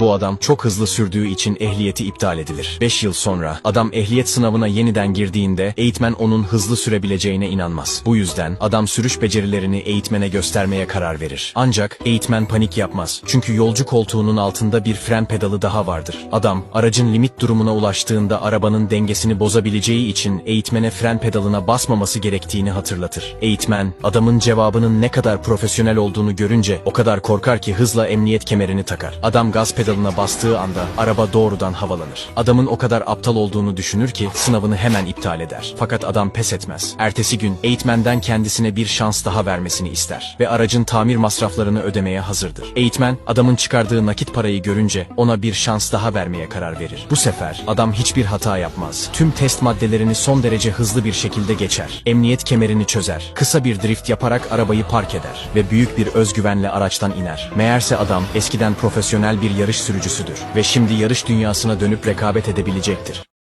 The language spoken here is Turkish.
Bu adam çok hızlı sürdüğü için ehliyeti iptal edilir. 5 yıl sonra adam ehliyet sınavına yeniden girdiğinde eğitmen onun hızlı sürebileceğine inanmaz. Bu yüzden adam sürüş becerilerini eğitmene göstermeye karar verir. Ancak eğitmen panik yapmaz. Çünkü yolcu koltuğunun altında bir fren pedalı daha vardır. Adam aracın limit durumuna ulaştığında arabanın dengesini bozabileceği için eğitmene fren pedalına basmaması gerektiğini hatırlatır. Eğitmen adamın cevabının ne kadar profesyonel olduğunu görünce o kadar korkar ki hızla emniyet kemerini takar. Adam gaz pedalına bastığı anda araba doğrudan havalanır. Adamın o kadar aptal olduğunu düşünür ki sınavını hemen iptal eder. Fakat adam pes etmez. Ertesi gün eğitmenden kendisine bir şans daha vermesini ister ve aracın tamir masraflarını ödemeye hazırdır. Eğitmen adamın çıkardığı nakit parayı görünce ona bir şans daha vermeye karar verir. Bu sefer adam hiçbir hata yapmaz. Tüm test maddelerini son derece hızlı bir şekilde geçer. Emniyet kemerini çözer. Kısa bir drift yaparak arabayı park eder ve büyük bir özgüvenle araçtan iner. Meğerse adam eskiden profesyonel bir yarış sürücüsüdür ve şimdi yarış dünyasına dönüp rekabet edebilecektir.